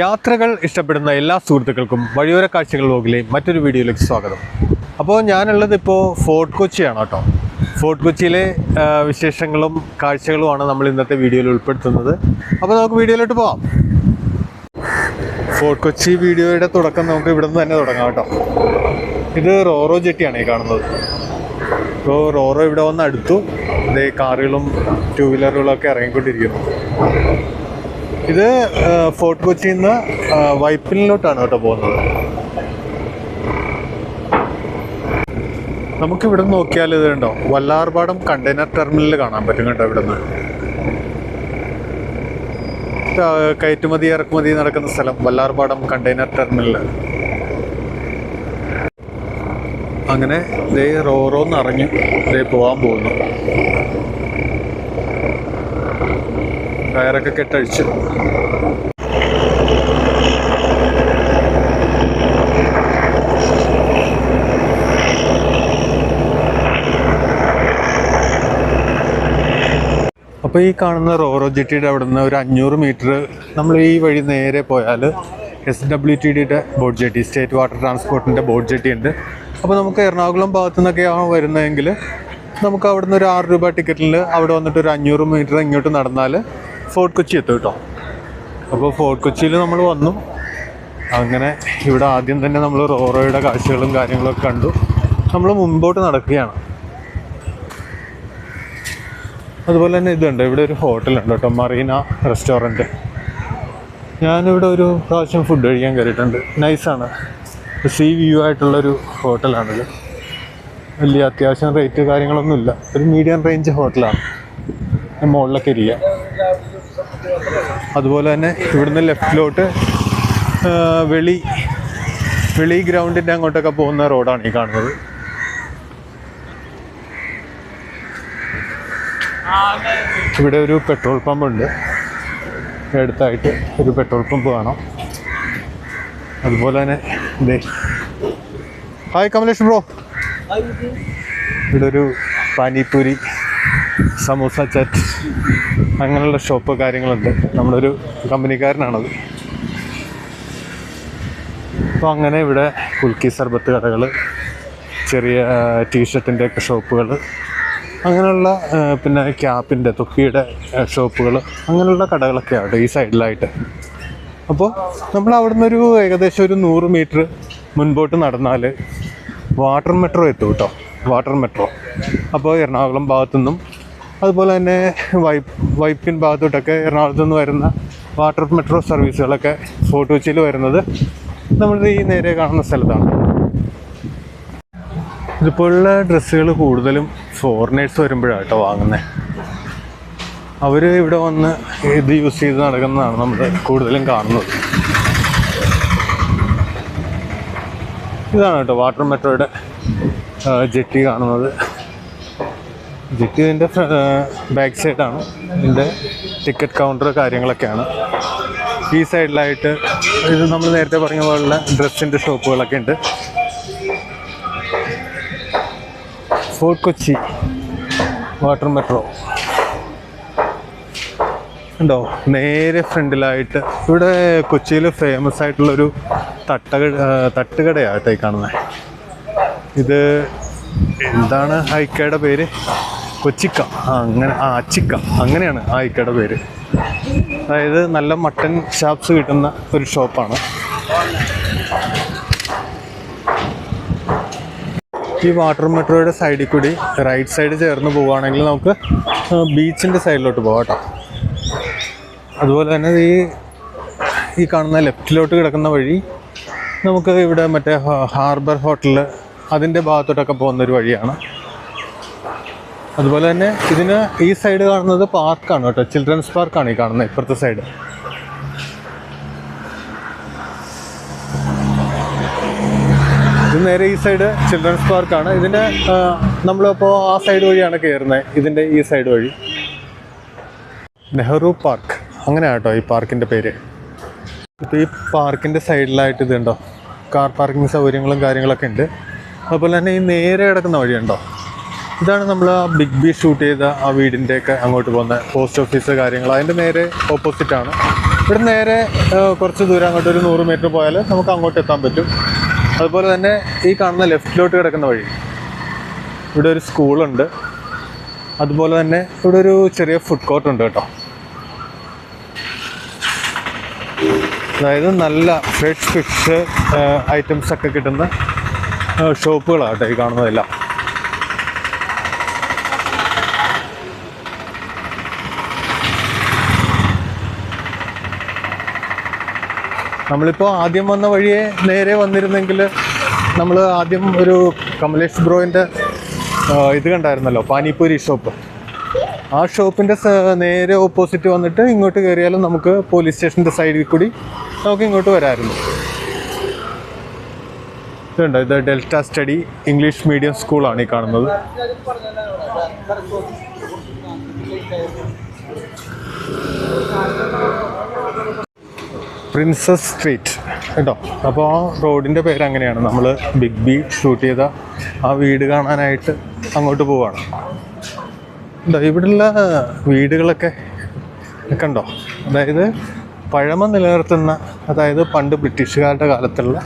യാത്രകൾ ഇഷ്ടപ്പെടുന്ന എല്ലാ സുഹൃത്തുക്കൾക്കും വഴിയോര കാഴ്ചകൾ വ്ലോഗിലെ മറ്റൊരു വീഡിയോയിലേക്ക് സ്വാഗതം. അപ്പോൾ ഞാനുള്ളത് ഇപ്പോൾ ഫോർട്ട് കൊച്ചിയാണ് കേട്ടോ. ഫോർട്ട് കൊച്ചിയിലെ വിശേഷങ്ങളും കാഴ്ചകളുമാണ് നമ്മൾ ഇന്നത്തെ വീഡിയോയിൽ ഉൾപ്പെടുത്തുന്നത്. അപ്പോൾ നമുക്ക് വീഡിയോയിലോട്ട് പോവാം. ഫോർട്ട് കൊച്ചി വീഡിയോയുടെ തുടക്കം നമുക്ക് ഇവിടെ നിന്ന് തന്നെ തുടങ്ങാം കേട്ടോ. ഇത് റോറോ ജെട്ടിയാണ് ഈ കാണുന്നത്. ഇപ്പോൾ റോറോ ഇവിടെ വന്ന് അടുത്തു. ഇതേ കാറുകളും ടൂ വീലറുകളൊക്കെ ഇറങ്ങിക്കൊണ്ടിരിക്കുന്നു. ഇത് ഫോർട്ട് കൊച്ചിയിൽ നിന്ന് വൈപ്പിനിലോട്ടാണ് കേട്ടോ പോകുന്നത്. നമുക്ക് ഇവിടെ നോക്കിയാൽ ഇത് ഉണ്ടോ വല്ലാർപാടം കണ്ടെയ്നർ ടെർമിനൽ കാണാൻ പറ്റും കേട്ടോ ഇവിടെ നിന്ന് കയറ്റുമതി ഇറക്കുമതി നടക്കുന്ന സ്ഥലം വല്ലാർപാടം കണ്ടെയ്നർ ടെർമിനൽ അങ്ങനെ ദേ റോറോന്ന് അറിഞ്ഞ് ദേ പോകാൻ പോകുന്നു. ടയറൊക്കെ കെട്ടഴിച്ച്. അപ്പോൾ ഈ കാണുന്ന റോറോ ജെട്ടിയുടെ അവിടെ നിന്ന് ഒരു അഞ്ഞൂറ് മീറ്റർ നമ്മൾ ഈ വഴി നേരെ പോയാൽ എസ് ഡബ്ല്യു ടി ഡിയുടെ ബോട്ട് ജെട്ടി സ്റ്റേറ്റ് വാട്ടർ ട്രാൻസ്പോർട്ടിന്റെ ബോട്ട് ജെട്ടി ഉണ്ട്. അപ്പോൾ നമുക്ക് എറണാകുളം ഭാഗത്തു നിന്നൊക്കെയാണ് വരുന്നതെങ്കിൽ നമുക്ക് അവിടെ നിന്ന് ഒരു ആറ് രൂപ ടിക്കറ്റിൽ അവിടെ വന്നിട്ട് ഒരു അഞ്ഞൂറ് മീറ്റർ ഇങ്ങോട്ട് നടന്നാൽ ഫോർട്ട് കൊച്ചി എത്തും കേട്ടോ. അപ്പോൾ ഫോർട്ട് കൊച്ചിയിൽ നമ്മൾ വന്നു. അങ്ങനെ ഇവിടെ ആദ്യം തന്നെ നമ്മൾ റോറോയുടെ കാഴ്ചകളും കാര്യങ്ങളൊക്കെ കണ്ടു. നമ്മൾ മുമ്പോട്ട് നടക്കുകയാണ്. അതുപോലെ തന്നെ ഇതുണ്ട്. ഇവിടെ ഒരു ഹോട്ടലുണ്ട് കേട്ടോ മറീന റെസ്റ്റോറന്റ് ഞാനിവിടെ ഒരു പ്രാവശ്യം ഫുഡ് കഴിക്കാൻ കയറിയിട്ടുണ്ട്. നൈസാണ് സീ വ്യൂ ആയിട്ടുള്ളൊരു ഹോട്ടലാണിത്. വലിയ അത്യാവശ്യം റേറ്റ് കാര്യങ്ങളൊന്നുമില്ല. ഒരു മീഡിയം റേഞ്ച് ഹോട്ടലാണ്. മുകളിലൊക്കെ ഇരിക്കുക. അതുപോലെ തന്നെ ഇവിടുന്ന് ലെഫ്റ്റിലോട്ട് വെളി വെളി ഗ്രൗണ്ടിന്റെ അങ്ങോട്ടൊക്കെ പോകുന്ന റോഡാണ് ഈ കാണുന്നത്. ഇവിടെ ഒരു പെട്രോൾ പമ്പ് ഉണ്ട് അടുത്തായിട്ട് ഒരു പെട്രോൾ പമ്പ് കാണാം. അതുപോലെ തന്നെ ദേ. Hi Kamlesh bro. ഇവിടെ ഒരു പാനിപ്പൂരി സമൂസ ചറ്റ് അങ്ങനെയുള്ള ഷോപ്പ് കാര്യങ്ങളുണ്ട്. നമ്മളൊരു കമ്പനിക്കാരനാണത്. അപ്പോൾ അങ്ങനെ ഇവിടെ കുൽക്കി സർബത്ത് കടകൾ ചെറിയ ടീഷർട്ടിന്റെ ഒക്കെ ഷോപ്പുകൾ അങ്ങനെയുള്ള പിന്നെ ക്യാപ്പിന്റെ തൊപ്പിയുടെ ഷോപ്പുകൾ അങ്ങനെയുള്ള കടകളൊക്കെ ഈ സൈഡിലായിട്ട്. അപ്പോൾ നമ്മൾ അവിടെ നിന്നൊരു ഏകദേശം ഒരു നൂറ് മീറ്റർ മുൻപോട്ട് നടന്നാൽ വാട്ടർ മെട്രോ എത്തും കേട്ടോ. Water metro. അപ്പോൾ എറണാകുളം ഭാഗത്തു നിന്നും അതുപോലെ തന്നെ വൈപ്പ് വൈപ്പിൻ ഭാഗത്തോട്ടൊക്കെ എറണാകുളത്ത് നിന്ന് വരുന്ന വാട്ടർ മെട്രോ സർവീസുകളൊക്കെ ഫോർട്ട് കൊച്ചിയിൽ വരുന്നത് നമ്മുടെ ഈ നേരെ കാണുന്ന സ്ഥലത്താണ്. ഇതിപ്പോഴുള്ള ഡ്രസ്സുകൾ കൂടുതലും ഫോറിനേഴ്സ് വരുമ്പോഴാണ് കേട്ടോ വാങ്ങുന്നത് അവർ ഇവിടെ വന്ന് ഇത് യൂസ് ചെയ്ത് നടക്കുന്നതാണ് നമ്മൾ കൂടുതലും കാണുന്നത്. ഇതാണ് കേട്ടോ വാട്ടർ മെട്രോയുടെ ജെട്ടി കാണുന്നത്. ജെട്ടി ഇതിന്റെ ബാക്ക് സൈഡാണ്. ഇതിന്റെ ടിക്കറ്റ് കൗണ്ടർ കാര്യങ്ങളൊക്കെയാണ്. ഈ സൈഡിലായിട്ട് ഇത് നമ്മൾ നേരത്തെ പറഞ്ഞ പോലുള്ള ഡ്രസ്സിന്റെ ഷോപ്പുകളൊക്കെ ഉണ്ട്. Fort Kochi water metro. ഉണ്ടോ? നേരെ ഫ്രണ്ടിലായിട്ട് ഇവിടെ കൊച്ചിയിൽ ഫേമസ് ആയിട്ടുള്ളൊരു തട്ടക ആ, തട്ടുകടയാട്ടോ ഈ കാണുന്നത് ഇത് എന്താണ് ഹൈക്കയുടെ പേര്? കൊച്ചിക്ക. അങ്ങനെ ആ അച്ചിക്ക. അങ്ങനെയാണ് ആ ഇക്കയുടെ പേര്. അതായത് നല്ല മട്ടൻ ഷാപ്സ് കിട്ടുന്ന ഒരു ഷോപ്പാണ്. ഈ വാട്ടർ മെട്രോയുടെ സൈഡിൽ കൂടി റൈറ്റ് സൈഡ് ചേർന്ന് പോവുകയാണെങ്കിൽ നമുക്ക് ബീച്ചിന്റെ സൈഡിലോട്ട് പോകാം കേട്ടോ. അതുപോലെ തന്നെ ഈ ഈ കാണുന്ന ലെഫ്റ്റിലോട്ട് കിടക്കുന്ന വഴി നമുക്ക് ഇവിടെ മറ്റേ ഹാർബർ ഹോട്ടൽ അതിന്റെ ഭാഗത്തോട്ടൊക്കെ പോകുന്ന ഒരു വഴിയാണ്. അതുപോലെ തന്നെ ഇതിന് ഈ സൈഡ് കാണുന്നത് പാർക്കാണ് കേട്ടോ. ചിൽഡ്രൻസ് പാർക്കാണ് ഈ കാണുന്നത് ഇപ്പുറത്തെ സൈഡ് ഇത് നേരെ ഈ സൈഡ് ചിൽഡ്രൻസ് പാർക്കാണ് ഇതിന്റെ നമ്മളിപ്പോൾ ആ സൈഡ് വഴിയാണ് കയറുന്നത് ഇതിന്റെ ഈ സൈഡ് വഴി. നെഹ്റു പാർക്ക് അങ്ങനെയാണ് കേട്ടോ ഈ പാർക്കിന്റെ പേര്. ഇപ്പോൾ ഈ പാർക്കിന്റെ സൈഡിലായിട്ട് ഇതുണ്ടോ? കാർ പാർക്കിംഗ് സൗകര്യങ്ങളും കാര്യങ്ങളൊക്കെ ഉണ്ട്. അതുപോലെ തന്നെ ഈ നേരെ കിടക്കുന്ന വഴിയുണ്ടോ? ഇതാണ് നമ്മൾ ആ ബിഗ് ബി ഷൂട്ട് ചെയ്ത ആ വീടിന്റെയൊക്കെ അങ്ങോട്ട് പോകുന്ന പോസ്റ്റ് ഓഫീസ് കാര്യങ്ങൾ. അതിന്റെ നേരെ ഓപ്പോസിറ്റ് ആണ്. ഇവിടെ നേരെ കുറച്ച് ദൂരം അങ്ങോട്ട് ഒരു നൂറ് മീറ്റർ പോയാൽ നമുക്ക് അങ്ങോട്ട് എത്താൻ പറ്റും. അതുപോലെ തന്നെ ഈ കാണുന്ന ലെഫ്റ്റിലോട്ട് കിടക്കുന്ന വഴി ഇവിടെ ഒരു സ്കൂളുണ്ട് അതുപോലെ തന്നെ ഇവിടെ ഒരു ചെറിയ ഫുഡ് കോർട്ട് ഉണ്ട് കേട്ടോ. അതായത് നല്ല ഫ്രഷ് ഫിഷ് ഐറ്റംസ് ഒക്കെ കിട്ടുന്ന ഷോപ്പുകളാണ് കേട്ടോ ഈ കാണുന്നതെല്ലാം. നമ്മളിപ്പോൾ ആദ്യം വന്ന വഴിയെ നേരെ വന്നിരുന്നെങ്കിൽ നമ്മൾ ആദ്യം ഒരു കമലേഷ് ബ്രോയിന്റെ ഇത് കണ്ടായിരുന്നല്ലോ പാനിപ്പൂരി ഷോപ്പ്. ആ ഷോപ്പിന്റെ നേരെ ഓപ്പോസിറ്റ് വന്നിട്ട് ഇങ്ങോട്ട് കയറിയാലും നമുക്ക് പോലീസ് സ്റ്റേഷന്റെ സൈഡിൽ കൂടി നമുക്ക് ഇങ്ങോട്ട് വരാമായിരുന്നു. ഇതുണ്ട്? ഇത് ഡെൽറ്റ സ്റ്റഡി ഇംഗ്ലീഷ് മീഡിയം സ്കൂളാണ് ഈ കാണുന്നത്. പ്രിൻസസ് സ്ട്രീറ്റ് കേട്ടോ? അപ്പോൾ ആ റോഡിന്റെ പേര് അങ്ങനെയാണ്. നമ്മൾ ബിഗ് ബി ഷൂട്ട് ചെയ്ത ആ വീട് കാണാനായിട്ട് അങ്ങോട്ട് പോവാണ്. എന്താ ഇവിടെയുള്ള വീടുകളൊക്കെ കണ്ടോ? അതായത് പഴമ നിലനിർത്തുന്ന അതായത് പണ്ട് ബ്രിട്ടീഷുകാരുടെ കാലത്തുള്ള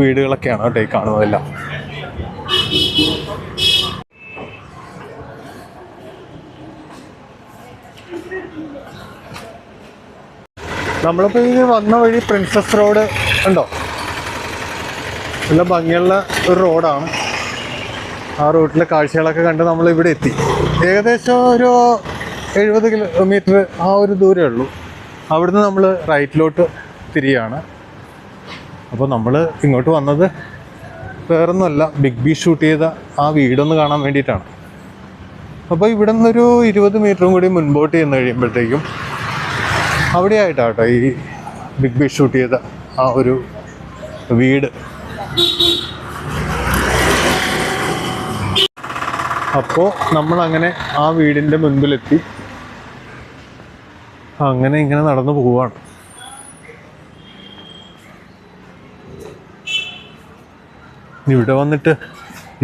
വീടുകളൊക്കെയാണ് കേട്ടോ ഈ കാണുന്നതെല്ലാം. നമ്മളിപ്പോൾ ഈ വന്ന വഴി പ്രിൻസസ് റോഡ് ഉണ്ടോ? നല്ല ഭംഗിയുള്ള ഒരു റോഡാണ് ആ റൂട്ടിലെ കാഴ്ചകളൊക്കെ കണ്ട് നമ്മൾ ഇവിടെ എത്തി. ഏകദേശം ഒരു എഴുപത് കിലോമീറ്റർ ആ ഒരു ദൂരമേ ഉള്ളൂ. അവിടുന്ന് നമ്മൾ റൈറ്റിലോട്ട് തിരിയാണ്. അപ്പോൾ നമ്മൾ ഇങ്ങോട്ട് വന്നത് വേറൊന്നുമല്ല ബിഗ് ബി ഷൂട്ട് ചെയ്ത ആ വീടൊന്ന് കാണാൻ വേണ്ടിയിട്ടാണ്. അപ്പോൾ ഇവിടെ നിന്നൊരു ഇരുപത് മീറ്ററും കൂടി മുൻപോട്ട് ചെന്ന് കഴിയുമ്പോഴത്തേക്കും അവിടെയായിട്ടാണ് കേട്ടോ ഈ ബിഗ് ബി ഷൂട്ട് ചെയ്ത ആ ഒരു വീട്. അപ്പോൾ നമ്മളങ്ങനെ ആ വീടിന്റെ മുൻപിലെത്തി. അങ്ങനെ ഇങ്ങനെ നടന്നു പോവാണ്. ഇവിടെ വന്നിട്ട്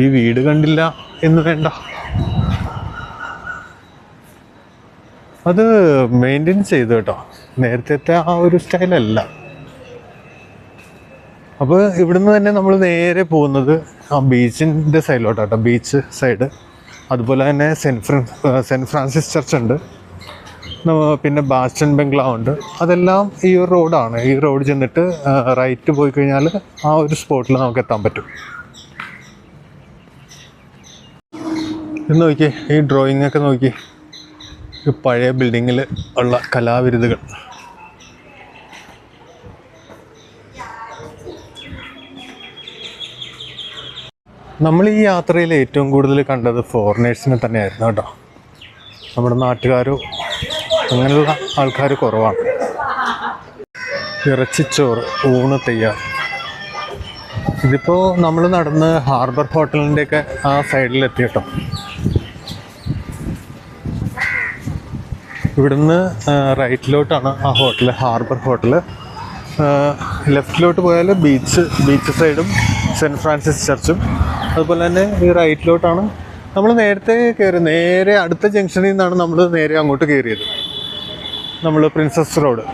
ഈ വീട് കണ്ടില്ല എന്ന് വേണ്ട. അത് മെയിന്റെയിൻ ചെയ്തു കേട്ടോ. നേരത്തെ ആ ഒരു സ്റ്റൈലല്ല അപ്പോൾ ഇവിടുന്ന് തന്നെ നമ്മൾ നേരെ പോകുന്നത് ആ ബീച്ചിന്റെ സൈഡിലോട്ടാട്ടോ ബീച്ച് സൈഡ് അതുപോലെ തന്നെ സെന്റ് ഫ്രാൻ സെന്റ് ഫ്രാൻസിസ് ചർച്ച് ഉണ്ട്. പിന്നെ ബാസ്റ്റൺ ബംഗ്ലാവ് ഉണ്ട്. അതെല്ലാം ഈ ഒരു റോഡാണ് ഈ റോഡ് ചെന്നിട്ട് റൈറ്റ് പോയി കഴിഞ്ഞാൽ ആ ഒരു സ്പോട്ടിൽ നമുക്ക് എത്താൻ പറ്റും. എന്ന് നോക്കിയേ ഈ ഡ്രോയിങ് ഒക്കെ നോക്കി പഴയ ബിൽഡിങ്ങിൽ ഉള്ള കലാവിരുതുകൾ നമ്മൾ ഈ യാത്രയിൽ ഏറ്റവും കൂടുതൽ കണ്ടത് ഫോറിനേഴ്സിനെ തന്നെയായിരുന്നു കേട്ടോ. നമ്മുടെ നാട്ടുകാരോ അങ്ങനെയുള്ള ആൾക്കാർ കുറവാണ്. ഇറച്ചിച്ചോറ് ഊണ് തയ്യാർ. ഇതിപ്പോൾ നമ്മൾ നടന്ന് ഹാർബർ ഹോട്ടലിന്റെയൊക്കെ ആ സൈഡിലെത്തി കേട്ടോ. ഇവിടുന്ന് റൈറ്റിലോട്ടാണ് ആ ഹോട്ടൽ ഹാർബർ ഹോട്ടൽ ലെഫ്റ്റിലോട്ട് പോയാൽ ബീച്ച് ബീച്ച് സൈഡും സെന്റ് ഫ്രാൻസിസ് ചർച്ചും. അതുപോലെ തന്നെ ഈ റൈറ്റിലോട്ടാണ് നമ്മൾ നേരത്തെ കയറി നേരെ അടുത്ത ജംഗ്ഷനിൽ നിന്നാണ് നമ്മൾ നേരെ അങ്ങോട്ട് കയറിയത് നമ്മൾ പ്രിൻസസ് റോഡ്.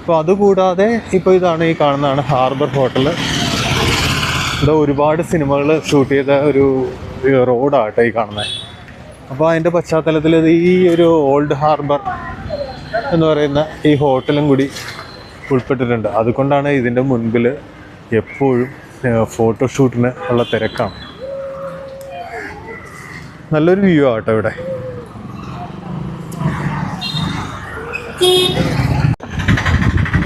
അപ്പോൾ അതുകൂടാതെ ഇപ്പോൾ ഇതാണ് ഈ കാണുന്നതാണ് ഹാർബർ ഹോട്ടൽ ഇവിടെ ഒരുപാട് സിനിമകൾ ഷൂട്ട് ചെയ്ത ഒരു റോഡാട്ടോ ഈ കാണുന്നത് അപ്പോൾ അതിന്റെ പശ്ചാത്തലത്തിൽ ഈ ഒരു ഓൾഡ് ഹാർബർ എന്ന് പറയുന്ന ഈ ഹോട്ടലും കൂടി ഉൾപ്പെട്ടിട്ടുണ്ട്. അതുകൊണ്ടാണ് ഇതിന്റെ മുൻപിൽ എപ്പോഴും ഫോട്ടോഷൂട്ടിന് ഉള്ള തിരക്കാണ്. നല്ലൊരു വ്യൂ ആട്ടോ ഇവിടെ.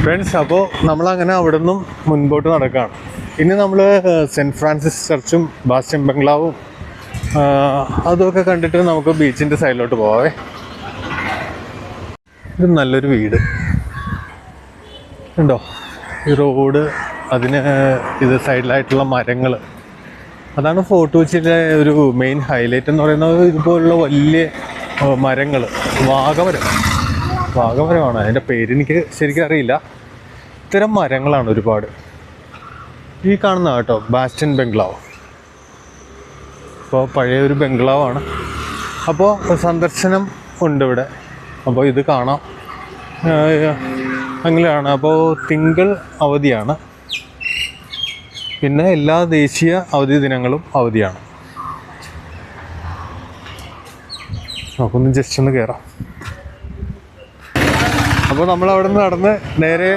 ഫ്രണ്ട്സ് അപ്പോൾ നമ്മളങ്ങനെ അവിടെ നിന്നും മുൻപോട്ട് നടക്കുകയാണ് ഇനി നമ്മൾ സെന്റ് ഫ്രാൻസിസ് ചർച്ചും ബാസ്റ്റ്യൻ ബംഗ്ലാവും അതൊക്കെ കണ്ടിട്ട് നമുക്ക് ബീച്ചിന്റെ സൈഡിലോട്ട് പോവേ ഇത് നല്ലൊരു വീട്. ഉണ്ടോ ഈ റോഡ് അതിന് ഇത് സൈഡിലായിട്ടുള്ള മരങ്ങൾ അതാണ് ഫോർട്ട് ഒരു മെയിൻ ഹൈലൈറ്റ് എന്ന് പറയുന്നത് ഇതുപോലുള്ള വലിയ മരങ്ങൾ വാഗമരം. വാഗമരമാണ്. അതിന്റെ പേരെനിക്ക് ശരിക്കും അറിയില്ല. ഇത്തരം മരങ്ങളാണ് ഒരുപാട്. ഈ കാണുന്ന കേട്ടോ ബാസ്റ്റൻ ബംഗ്ലാവ്. അപ്പോൾ പഴയ ഒരു ബംഗ്ലാവാണ്. അപ്പോൾ സന്ദർശനം ഉണ്ട് ഇവിടെ. അപ്പോൾ ഇത് കാണാം. അങ്ങനെയാണ്. അപ്പോൾ തിങ്കൾ അവധിയാണ്. പിന്നെ എല്ലാ ദേശീയ അവധി ദിനങ്ങളും അവധിയാണ്. നമുക്കൊന്ന് ജസ്റ്റ് ഒന്ന് കയറാം അപ്പോൾ നമ്മൾ അവിടെ നിന്ന് നടന്ന് നേരെ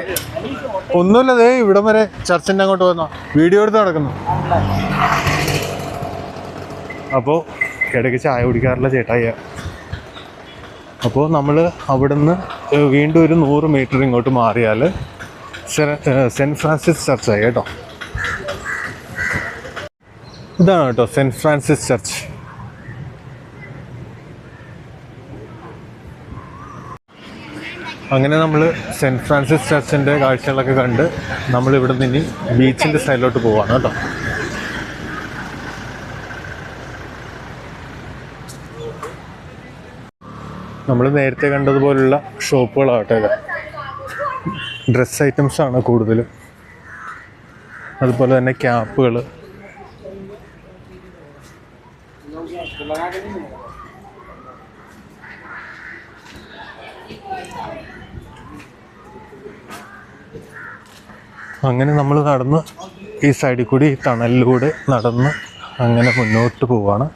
ഒന്നുമില്ലതേ ഇവിടം വരെ ചർച്ചിന്റെ അങ്ങോട്ട് വന്ന. വീഡിയോ എടുത്ത് നടക്കുന്നു. അപ്പോൾ ഇടയ്ക്ക് ചായ കുടിക്കാറില്ല ചേട്ടായ. അപ്പോൾ നമ്മൾ അവിടുന്ന് വീണ്ടും ഒരു നൂറ് മീറ്റർ ഇങ്ങോട്ട് മാറിയാൽ സെന്റ് ഫ്രാൻസിസ് ചർച്ചായി കേട്ടോ. ഇതാണ് കേട്ടോ സെന്റ് ഫ്രാൻസിസ് ചർച്ച്. അങ്ങനെ നമ്മൾ സെന്റ് ഫ്രാൻസിസ് ചർച്ചിന്റെ കാഴ്ചകളൊക്കെ കണ്ട് നമ്മൾ ഇവിടെ നിന്ന് ബീച്ചിന്റെ സൈഡിലോട്ട് പോവാണ് കേട്ടോ. നമ്മൾ നേരത്തെ കണ്ടതുപോലുള്ള ഷോപ്പുകളാകട്ടെ ഡ്രസ് ഐറ്റംസ് ആണ് കൂടുതലും. അതുപോലെ തന്നെ ക്യാപ്പുകൾ. അങ്ങനെ നമ്മൾ നടന്ന് ഈ സൈഡിൽ കൂടി തണലിലൂടെ നടന്ന് അങ്ങനെ മുന്നോട്ട് പോവാണ്.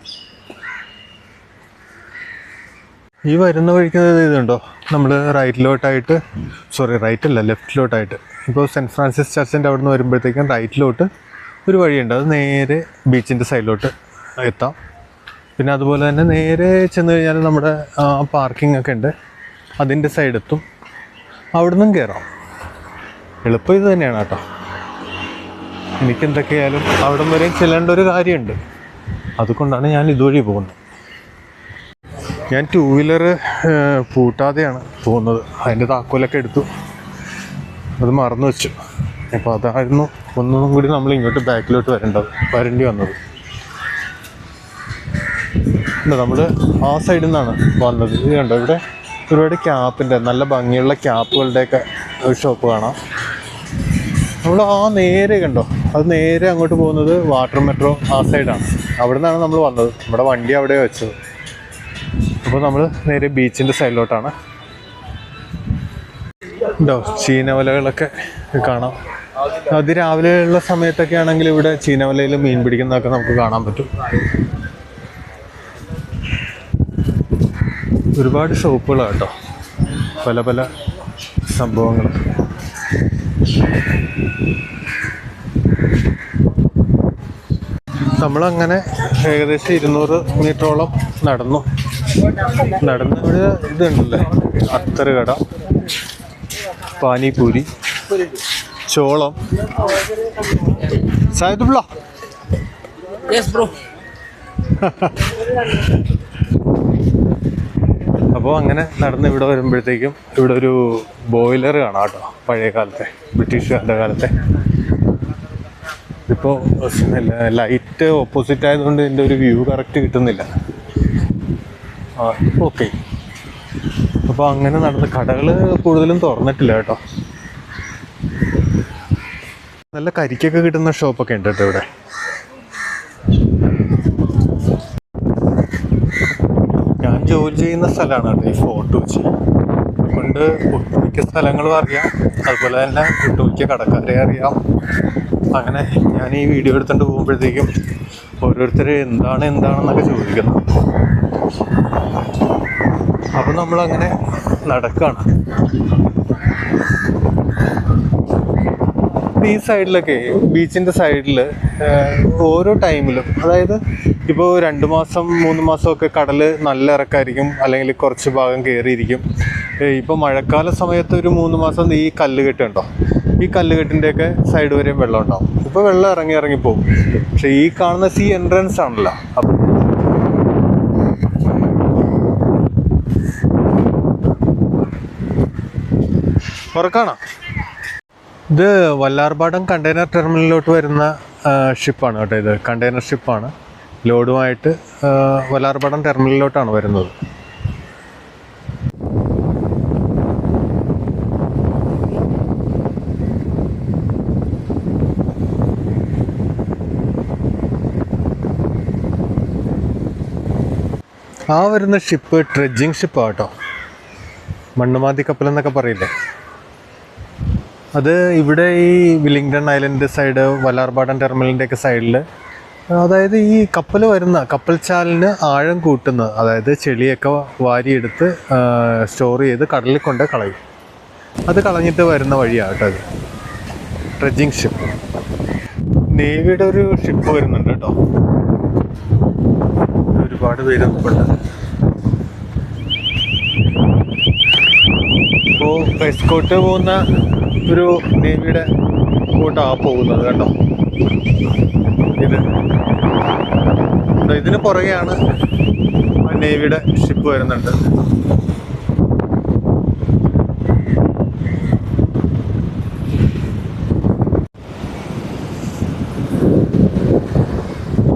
ഈ വരുന്ന വഴിക്ക് ഇതുണ്ടോ? നമ്മൾ റൈറ്റിലോട്ടായിട്ട് സോറി റൈറ്റ് അല്ല ലെഫ്റ്റിലോട്ടായിട്ട് ഇപ്പോൾ സെന്റ് ഫ്രാൻസിസ് ചർച്ചിന്റെ അവിടെ നിന്ന് വരുമ്പോഴത്തേക്കും റൈറ്റിലോട്ട് ഒരു വഴിയുണ്ട്. അത് നേരെ ബീച്ചിന്റെ സൈഡിലോട്ട് എത്താം. പിന്നെ അതുപോലെ തന്നെ നേരെ ചെന്ന് കഴിഞ്ഞാൽ നമ്മുടെ പാർക്കിംഗ് ഒക്കെ ഉണ്ട്. അതിന്റെ സൈഡ് എത്തും. അവിടെ നിന്നും കയറാം എളുപ്പം ഇത് തന്നെയാണ് കേട്ടോ. എനിക്കെന്തൊക്കെയായാലും അവിടം വരെ ചെല്ലേണ്ട ഒരു കാര്യമുണ്ട്. അതുകൊണ്ടാണ് ഞാൻ ഇതുവഴി പോകുന്നത്. ഞാൻ ടൂ വീലർ പൂട്ടാതെയാണ് പോകുന്നത്. അതിന്റെ താക്കോലൊക്കെ എടുത്തു. അത് മറന്നു വെച്ചു. അപ്പോൾ അതായിരുന്നു ഒന്നും കൂടി നമ്മൾ ഇങ്ങോട്ട് ബാക്കിലോട്ട് വരേണ്ടത് വരേണ്ടി വന്നത്. നമ്മൾ ആ സൈഡിൽ നിന്നാണ് വന്നത്. ഇത് കണ്ടോ ഇവിടെ? ഒരുപാട് ക്യാപ്പിന്റെ നല്ല ഭംഗിയുള്ള ക്യാപ്പുകളുടെയൊക്കെ ഒരു ഷോപ്പ് കാണാം. നമ്മൾ ആ നേരെ കണ്ടോ? അത് നേരെ അങ്ങോട്ട് പോകുന്നത് വാട്ടർ മെട്രോ ആ സൈഡാണ് അവിടെ നിന്നാണ് നമ്മൾ വന്നത്. നമ്മുടെ വണ്ടി അവിടെ വെച്ചത്. അപ്പോൾ നമ്മൾ നേരെ ബീച്ചിന്റെ സൈഡിലോട്ടാണ്. ഉണ്ടോ ചീനവലകളൊക്കെ കാണാം. അതിരാവിലെയുള്ള സമയത്തൊക്കെ ആണെങ്കിൽ ഇവിടെ ചീനവലയിൽ മീൻ പിടിക്കുന്നതൊക്കെ നമുക്ക് കാണാൻ പറ്റും. ഒരുപാട് ഷോപ്പുകളാണ് കേട്ടോ. പല പല സംഭവങ്ങൾ. നമ്മളങ്ങനെ ഏകദേശം ഇരുന്നൂറ് മീറ്ററോളം നടന്നു. നടന്ന് ഇവിടെ ഇതുണ്ടല്ലേ? അത്തറ് കട പാനിപൂരി. ചോളം. സായതുള്ള അപ്പോൾ അങ്ങനെ നടന്ന് ഇവിടെ വരുമ്പോഴത്തേക്കും ഇവിടെ ഒരു ബോയിലർ കാണാം കേട്ടോ പഴയ കാലത്തെ ബ്രിട്ടീഷുകാരുടെ കാലത്തെ. ഇപ്പോൾ ലൈറ്റ് ഓപ്പോസിറ്റ് ആയതുകൊണ്ട് ഇതിന്റെ ഒരു വ്യൂ കറക്റ്റ് കിട്ടുന്നില്ല. ഓക്കെ അപ്പോൾ അങ്ങനെ നടന്ന് കടകൾ കൂടുതലും തുറന്നിട്ടില്ല കേട്ടോ. നല്ല കരിക്കൊക്കെ കിട്ടുന്ന ഷോപ്പൊക്കെ ഉണ്ട് കേട്ടോ ഇവിടെ. ഞാൻ ജോലി ചെയ്യുന്ന സ്ഥലമാണ് കേട്ടോ ഈ ഫോർട്ട് കൊച്ചി. അതുകൊണ്ട് ഒട്ടുമിക്ക സ്ഥലങ്ങളും അറിയാം. അതുപോലെ തന്നെ ഒട്ടുമിക്ക കടക്കാരെ അറിയാം. അങ്ങനെ ഞാൻ ഈ വീഡിയോ എടുത്തുകൊണ്ട് പോകുമ്പോഴത്തേക്കും ഓരോരുത്തർ എന്താണ് എന്താണെന്നൊക്കെ ചോദിക്കുന്നു. അപ്പം നമ്മളങ്ങനെ നടക്കുകയാണ് ഈ സൈഡിലൊക്കെ ബീച്ചിന്റെ സൈഡിൽ ഓരോ ടൈമിലും അതായത് ഇപ്പോൾ രണ്ട് മാസം മൂന്ന് മാസമൊക്കെ കടൽ നല്ല ഇറക്കായിരിക്കും അല്ലെങ്കിൽ കുറച്ച് ഭാഗം കയറിയിരിക്കും ഇപ്പോൾ മഴക്കാല സമയത്ത് ഒരു മൂന്ന് മാസം ഈ കല്ലുകെട്ട് ഉണ്ടോ ഈ കല്ലുകെട്ടിന്റെയൊക്കെ സൈഡ് വരെയും വെള്ളം ഉണ്ടാവും. ഇപ്പോൾ വെള്ളം ഇറങ്ങി ഇറങ്ങി പോകും പക്ഷേ ഈ കാണുന്ന സീ എൻട്രൻസ് ആണല്ലോ. അപ്പം ഉറക്കാണോ ഇത് വല്ലാർപാടം കണ്ടെയ്നർ ടെർമിനലിലോട്ട് വരുന്ന ഷിപ്പാണ് കേട്ടോ ഇത്. കണ്ടെയ്നർ ഷിപ്പാണ്. ലോഡുമായിട്ട് വല്ലാർപാടം ടെർമിനലിലോട്ടാണ് വരുന്നത്. ആ വരുന്ന ഷിപ്പ് ട്രെഡ്ജിങ് ഷിപ്പാണ് കേട്ടോ. മണ്ണുമാതി കപ്പൽ എന്നൊക്കെ പറയില്ലേ? അത് ഇവിടെ ഈ വില്ലിംഗ്ടൺ ഐലൻഡ് സൈഡ് വലാർപാടൻ ടെർമിനലിന്റെ ഒക്കെ സൈഡിൽ അതായത് ഈ കപ്പൽ വരുന്ന കപ്പൽ ചാലിന് ആഴം കൂട്ടുന്നത് അതായത് ചെളിയൊക്കെ വാരിയെടുത്ത് സ്റ്റോർ ചെയ്ത് കടലിൽ കൊണ്ട് കളയും. അത് കളഞ്ഞിട്ട് വരുന്ന വഴിയാണ് കേട്ടോ അത് ഷിപ്പ് നേവിയുടെ ഒരു ഷിപ്പ് വരുന്നുണ്ട് കേട്ടോ. ഒരുപാട് പേര് നിൽപ്പുണ്ട് ഇപ്പോൾ എസ്കോട്ട് പോകുന്ന ഒരു നേവിയുടെ ബോട്ടാ പോകുന്നത് കേട്ടോ. ഇത്. ഇതിന് പുറകെയാണ് നേവിയുടെ ഷിപ്പ് വരുന്നുണ്ട്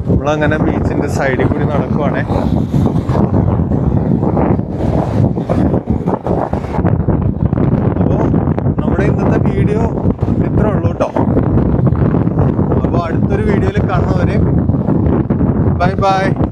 നമ്മളങ്ങനെ ബീച്ചിന്റെ സൈഡിൽ കൂടി നടക്കുവാണേ അപ്പോൾ നമ്മുടെ ഇന്നത്തെ വീഡിയോ ഇത്രേ ഉള്ളൂ കേട്ടോ അപ്പോൾ അടുത്തൊരു